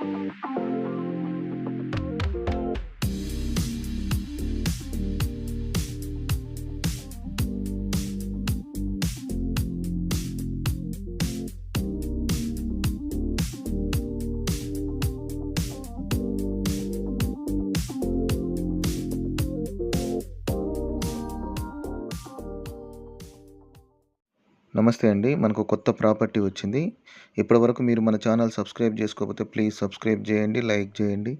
Thank you. నమస్తే అండి. మనకు కొత్త ప్రాపర్టీ వచ్చింది. ఇప్పటివరకు మీరు మన ఛానల్ సబ్స్క్రైబ్ చేసుకోకపోతే ప్లీజ్ సబ్స్క్రైబ్ చేయండి లైక్ చేయండి.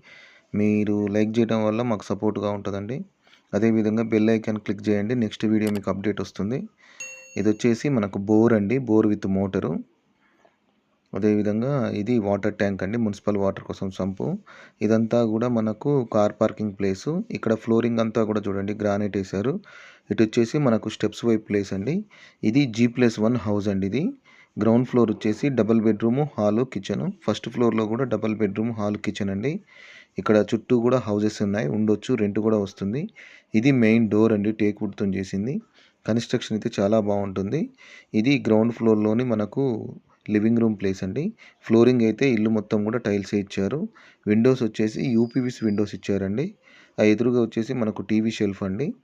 మీరు లైక్ చేయడం వల్ల మాకు సపోర్ట్గా ఉంటుందండి. అదేవిధంగా బెల్ ఐకాన్ క్లిక్ చేయండి. నెక్స్ట్ వీడియో మీకు అప్డేట్ వస్తుంది. ఇది వచ్చేసి మనకు బోర్ అండి. Bore with motor. అదేవిధంగా ఇది వాటర్ ట్యాంక్ అండి మున్సిపల్ వాటర్ కోసం సంపు. ఇదంతా కూడా మనకు కార్ పార్కింగ్ ప్లేసు. ఇక్కడ ఫ్లోరింగ్ అంతా కూడా చూడండి గ్రానైట్ వేశారు. ఇటు వచ్చేసి మనకు స్టెప్స్ వైపు ప్లేస్ అండి. ఇది జీ ప్లస్ వన్ హౌస్ అండి ఇది. గ్రౌండ్ ఫ్లోర్ వచ్చేసి double bedroom hall kitchen. First ఫ్లోర్లో కూడా డబల్ బెడ్రూమ్ హాల్ కిచెన్ అండి. ఇక్కడ చుట్టూ కూడా హౌజెస్ ఉన్నాయి ఉండొచ్చు రెంట్ కూడా వస్తుంది. ఇది మెయిన్ డోర్ అండి టేక్ వుడ్తో చేసింది. కన్స్ట్రక్షన్ అయితే చాలా బాగుంటుంది. ఇది గ్రౌండ్ ఫ్లోర్లోని మనకు లివింగ్ రూమ్ ప్లేస్ అండి. ఫ్లోరింగ్ అయితే ఇల్లు మొత్తం కూడా టైల్స్ ఇచ్చారు. విండోస్ వచ్చేసి యూపీవీస్ విండోస్ ఇచ్చారండి. ఆ ఎదురుగా వచ్చేసి మనకు టీవీ షెల్ఫ్ అండి.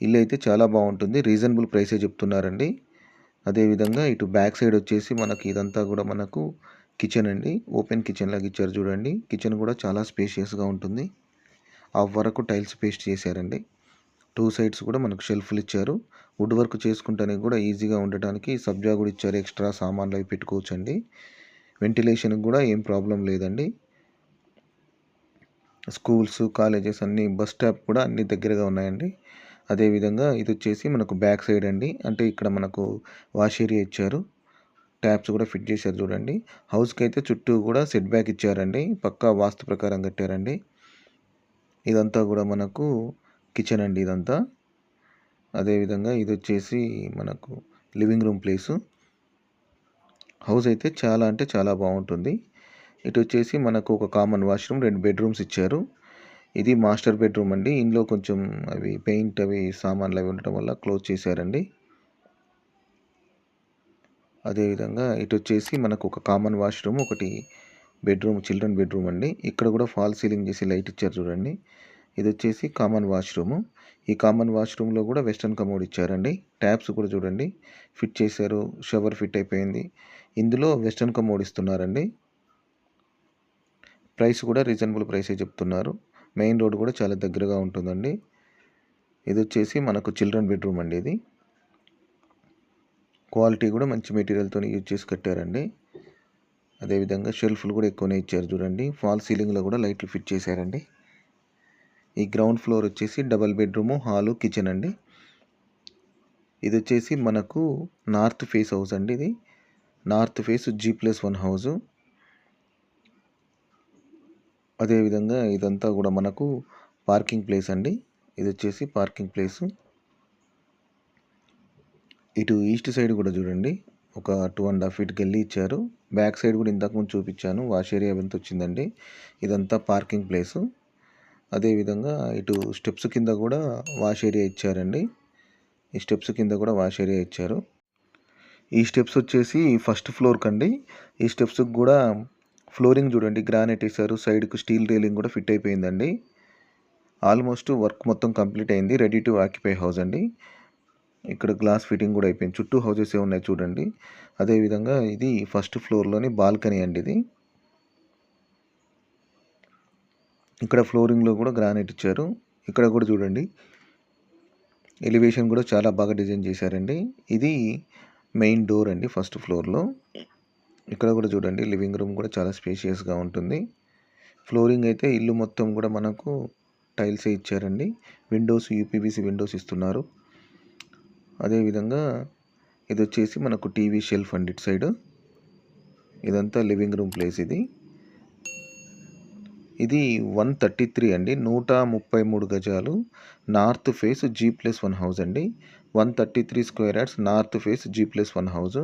ఇల్లు అయితే చాలా బాగుంటుంది. రీజనబుల్ ప్రైసే చెప్తున్నారండి. అదేవిధంగా ఇటు బ్యాక్ సైడ్ వచ్చేసి మనకి ఇదంతా కూడా మనకు కిచెన్ అండి. ఓపెన్ కిచెన్ లాగా ఇచ్చారు చూడండి. కిచెన్ కూడా చాలా స్పేషియస్గా ఉంటుంది. ఆ వరకు టైల్స్ పేస్ట్ చేశారండి. టూ సైడ్స్ కూడా మనకు షెల్ఫ్లు ఇచ్చారు. వుడ్ వర్క్ చేసుకుంటానికి కూడా ఈజీగా ఉండటానికి సబ్జా కూడా ఇచ్చారు. ఎక్స్ట్రా సామాన్లు అవి పెట్టుకోవచ్చు అండి వెంటిలేషన్కి కూడా ఏం ప్రాబ్లం లేదండి. స్కూల్స్ కాలేజెస్ అన్నీ బస్ స్టాప్ కూడా అన్ని దగ్గరగా ఉన్నాయండి. అదేవిధంగా ఇది వచ్చేసి మనకు బ్యాక్ సైడ్ అండి. అంటే ఇక్కడ మనకు వాష్ ఏరియా ఇచ్చారు. ట్యాప్స్ కూడా ఫిట్ చేశారు చూడండి. హౌస్కి అయితే చుట్టూ కూడా సెట్ బ్యాక్ ఇచ్చారండి. పక్కా వాస్తు ప్రకారం కట్టారండి. ఇదంతా కూడా మనకు కిచెన్ అండి ఇదంతా. అదేవిధంగా ఇది వచ్చేసి మనకు లివింగ్ రూమ్ ప్లేసు. హౌస్ అయితే చాలా అంటే చాలా బాగుంటుంది. ఇటు వచ్చేసి మనకు ఒక కామన్ వాష్రూమ్ రెండు బెడ్రూమ్స్ ఇచ్చారు. ఇది మాస్టర్ బెడ్రూమ్ అండి. ఇందులో కొంచెం అవి పెయింట్ అవి సామాన్లు అవి ఉండటం వల్ల క్లోజ్ చేశారండి. అదేవిధంగా ఇటు వచ్చేసి మనకు ఒక కామన్ వాష్రూమ్ ఒకటి బెడ్రూమ్ చిల్డ్రన్ బెడ్రూమ్ అండి. ఇక్కడ కూడా ఫాల్ సీలింగ్ చేసి లైట్ ఇచ్చారు చూడండి. ఇది వచ్చేసి కామన్ వాష్రూము ఈ కామన్ వాష్రూమ్లో కూడా వెస్ట్రన్ కమోడ్ ఇచ్చారండి. ట్యాప్స్ కూడా చూడండి. ఫిట్ చేశారు. షవర్ ఫిట్ అయిపోయింది. ఇందులో వెస్ట్రన్ కమోడ్ ఇస్తున్నారండి. ప్రైస్ కూడా రీజనబుల్ ప్రైసే చెప్తున్నారు. మెయిన్ రోడ్ కూడా చాలా దగ్గరగా ఉంటుందండి. ఇది వచ్చేసి మనకు చిల్డ్రన్ బెడ్రూమ్ అండి ఇది. క్వాలిటీ కూడా మంచి మెటీరియల్తో యూజ్ చేసి కట్టారండి. అదేవిధంగా షెల్ఫ్లు కూడా ఎక్కువనే ఇచ్చారు చూడండి. ఫాల్ సీలింగ్లో కూడా లైట్లు ఫిట్ చేశారండి. ఈ గ్రౌండ్ ఫ్లోర్ వచ్చేసి డబల్ బెడ్రూము హాలు కిచెన్ అండి. ఇది వచ్చేసి మనకు నార్త్ ఫేస్ హౌస్ అండి ఇది. North face G plus one house అదేవిధంగా ఇదంతా కూడా మనకు పార్కింగ్ ప్లేస్ అండి. ఇది వచ్చేసి పార్కింగ్ ప్లేసు. ఇటు ఈస్ట్ సైడ్ కూడా చూడండి. ఒక టూ అండ్ హాఫ్ ఫీట్కి వెళ్ళి ఇచ్చారు. బ్యాక్ సైడ్ కూడా ఇంతకుముందు చూపించాను. వాష్ ఏరియా ఎంత వచ్చిందండి. ఇదంతా పార్కింగ్ ప్లేసు. అదేవిధంగా ఇటు స్టెప్స్ కింద కూడా వాష్ ఏరియా ఇచ్చారండి. ఈ స్టెప్స్ కింద కూడా వాష్ ఏరియా ఇచ్చారు. ఈ స్టెప్స్ వచ్చేసి ఫస్ట్ ఫ్లోర్కి అండి ఈ స్టెప్స్కి కూడా ఫ్లోరింగ్ చూడండి గ్రానైట్ వేసారు సైడ్కు స్టీల్ రేలింగ్ కూడా ఫిట్ అయిపోయిందండి. ఆల్మోస్ట్ వర్క్ మొత్తం కంప్లీట్ అయింది రెడీ టు ఆక్యుపై హౌస్ అండి. ఇక్కడ గ్లాస్ ఫిట్టింగ్ కూడా అయిపోయింది చుట్టూ హౌసెస్ ఏ ఉన్నాయి చూడండి. అదేవిధంగా ఇది ఫస్ట్ ఫ్లోర్లోని బాల్కనీ అండి ఇది. ఇక్కడ ఫ్లోరింగ్లో కూడా గ్రానైట్ ఇచ్చారు. ఇక్కడ కూడా చూడండి. ఎలివేషన్ కూడా చాలా బాగా డిజైన్ చేశారండి. ఇది మెయిన్ డోర్ అండి ఫస్ట్ ఫ్లోర్లో. ఇక్కడ కూడా చూడండి లివింగ్ రూమ్ కూడా చాలా స్పేషియస్గా ఉంటుంది. ఫ్లోరింగ్ అయితే ఇల్లు మొత్తం కూడా మనకు టైల్సే ఇచ్చారండి. విండోస్ యూపీవీసీ విండోస్ ఇస్తున్నారు. అదేవిధంగా ఇది వచ్చేసి మనకు టీవీ షెల్ఫ్ అండి ఇటు సైడ్. ఇదంతా లివింగ్ రూమ్ ప్లేస్ ఇది. ఇది వన్ థర్టీ త్రీ అండి. నూట ముప్పై మూడు గజాలు. North face G plus one house అండి. One thirty three square yards north face G plus one house.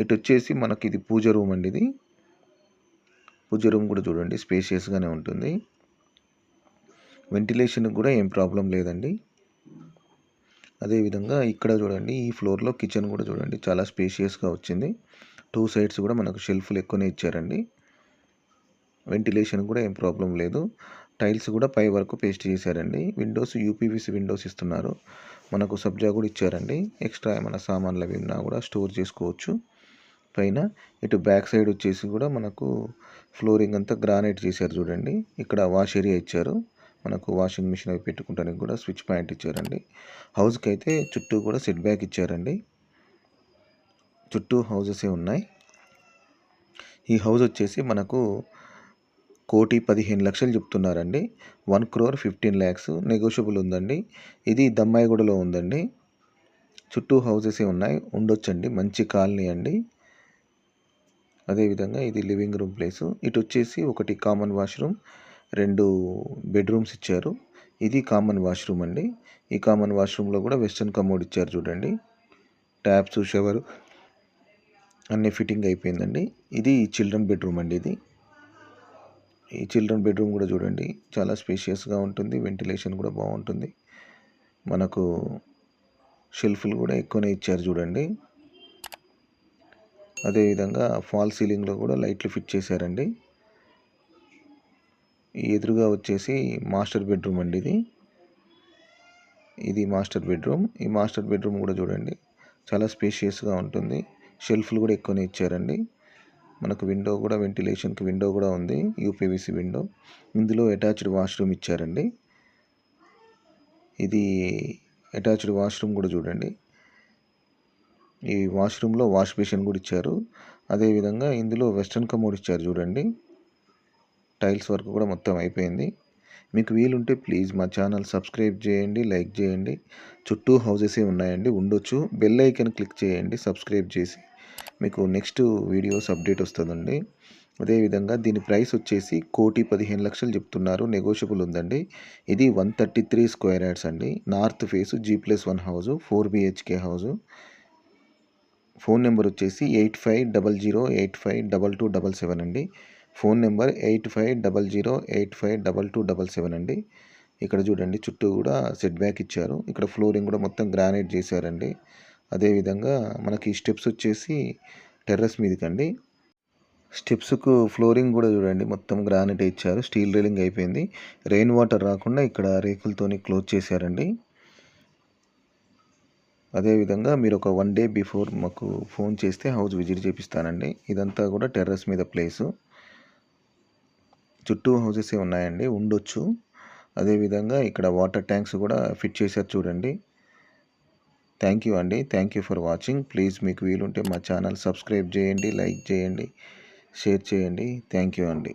ఇటు వచ్చేసి మనకి ఇది పూజ రూమ్ అండి ఇది. పూజ రూమ్ కూడా చూడండి స్పేషియస్గానే ఉంటుంది. వెంటిలేషన్కి కూడా ఏం ప్రాబ్లం లేదండి. అదేవిధంగా ఇక్కడ చూడండి ఈ ఫ్లోర్లో కిచెన్ కూడా చూడండి చాలా స్పేషియస్గా వచ్చింది. టూ సైడ్స్ కూడా మనకు షెల్ఫ్లు ఎక్కువనే ఇచ్చారండి. వెంటిలేషన్ కూడా ఏం ప్రాబ్లం లేదు. టైల్స్ కూడా పై వరకు పేస్ట్ చేశారండి. విండోస్ యూపీవీసీ విండోస్ ఇస్తున్నారు. మనకు సబ్జా కూడా ఇచ్చారండి. ఎక్స్ట్రా ఏమైనా సామాన్లు అవి ఉన్నా కూడా స్టోర్ చేసుకోవచ్చు. పైన ఇటు బ్యాక్ సైడ్ వచ్చేసి కూడా మనకు ఫ్లోరింగ్ అంతా గ్రానైట్ చేశారు చూడండి. ఇక్కడ వాష్ ఏరియా ఇచ్చారు. మనకు వాషింగ్ మిషన్ అవి పెట్టుకుంటానికి కూడా స్విచ్ పాయింట్ ఇచ్చారండి. హౌస్కి అయితే చుట్టూ కూడా సెట్ బ్యాక్ ఇచ్చారండి. చుట్టూ హౌజెసే ఉన్నాయి. ఈ హౌస్ వచ్చేసి మనకు కోటి పదిహేను లక్షలు చెప్తున్నారండి. One crore fifteen lakhs negotiable ఉందండి. ఇది దమ్మాయిగూడలో ఉందండి. చుట్టూ హౌసెసే ఉన్నాయి. ఉండొచ్చండి. మంచి కాలనీ అండి. అదేవిధంగా ఇది లివింగ్ రూమ్ ప్లేసు. ఇటు వచ్చేసి ఒకటి కామన్ వాష్రూమ్ రెండు బెడ్రూమ్స్ ఇచ్చారు. ఇది కామన్ వాష్రూమ్ అండి. ఈ కామన్ వాష్రూమ్లో కూడా వెస్ట్రన్ కమోడ్ ఇచ్చారు చూడండి. ట్యాప్స్ షవర్ అన్ని ఫిట్టింగ్ అయిపోయిందండి. ఇది చిల్డ్రన్ బెడ్రూమ్ అండి ఇది. ఈ చిల్డ్రన్ బెడ్రూమ్ కూడా చూడండి. చాలా స్పేషియస్గా ఉంటుంది. వెంటిలేషన్ కూడా బాగుంటుంది. మనకు షెల్ఫ్లు కూడా ఎక్కువనే ఇచ్చారు చూడండి. అదేవిధంగా ఫాల్ సీలింగ్లో కూడా లైట్లు ఫిట్ చేశారండి. ఎదురుగా వచ్చేసి మాస్టర్ బెడ్రూమ్ అండి ఇది. ఇది మాస్టర్ బెడ్రూమ్. ఈ మాస్టర్ బెడ్రూమ్ కూడా చూడండి. చాలా స్పేషియస్గా ఉంటుంది. షెల్ఫ్లు కూడా ఎక్కువనే ఇచ్చారండి. మనకు విండో కూడా వెంటిలేషన్కి విండో కూడా ఉంది యూపీవీసీ విండో ఇందులో అటాచ్డ్ వాష్రూమ్ ఇచ్చారండి. ఇది అటాచ్డ్ వాష్రూమ్ కూడా చూడండి. ఈ వాష్రూమ్లో వాష్ బేసిన్ కూడా ఇచ్చారు. అదేవిధంగా ఇందులో వెస్ట్రన్ కమోడ్ ఇచ్చారు చూడండి. టైల్స్ వర్క్ కూడా మొత్తం అయిపోయింది. మీకు వీలుంటే ప్లీజ్ మా ఛానల్ సబ్స్క్రైబ్ చేయండి లైక్ చేయండి. చుట్టూ హౌజెసే ఉన్నాయండి ఉండొచ్చు. బెల్ ఐకన్ క్లిక్ చేయండి సబ్స్క్రైబ్ చేసి. మీకు నెక్స్ట్ వీడియోస్ అప్డేట్ వస్తుందండి. అదేవిధంగా దీని ప్రైస్ వచ్చేసి కోటి పదిహేను లక్షలు చెప్తున్నారు. నెగోషియబుల్ ఉందండి. ఇది one thirty three square yards అండి north face G plus one house four BHK house phone number వచ్చేసి eight five double zero eight five double two double seven అండి. Phone number eight five double zero eight five double two double seven అండి. ఇక్కడ చూడండి చుట్టూ కూడా set back ఇచ్చారు. ఇక్కడ flooring కూడా మొత్తం గ్రానైట్ చేశారండి. అదేవిధంగా మనకి స్టెప్స్ వచ్చేసి టెర్రస్ మీదకండి. స్టెప్స్కు ఫ్లోరింగ్ కూడా చూడండి మొత్తం గ్రానైట్ ఇచ్చారు స్టీల్ రైలింగ్ అయిపోయింది. రెయిన్ వాటర్ రాకుండా ఇక్కడ రేకులతోని క్లోజ్ చేశారండి. అదేవిధంగా మీరు ఒక వన్ డే బిఫోర్ మాకు ఫోన్ చేస్తే హౌస్ విజిట్ చేపిస్తానండి. ఇదంతా కూడా టెర్రస్ మీద ప్లేసు. చుట్టూ హౌసెసే ఉన్నాయండి ఉండొచ్చు. అదేవిధంగా ఇక్కడ వాటర్ ట్యాంక్స్ కూడా ఫిట్ చేశారు చూడండి. థ్యాంక్ యూ అండి thank you for watching please మీకు వీలుంటే మా ఛానల్ సబ్స్క్రైబ్ చేయండి లైక్ చేయండి షేర్ చేయండి. థ్యాంక్ యూ అండి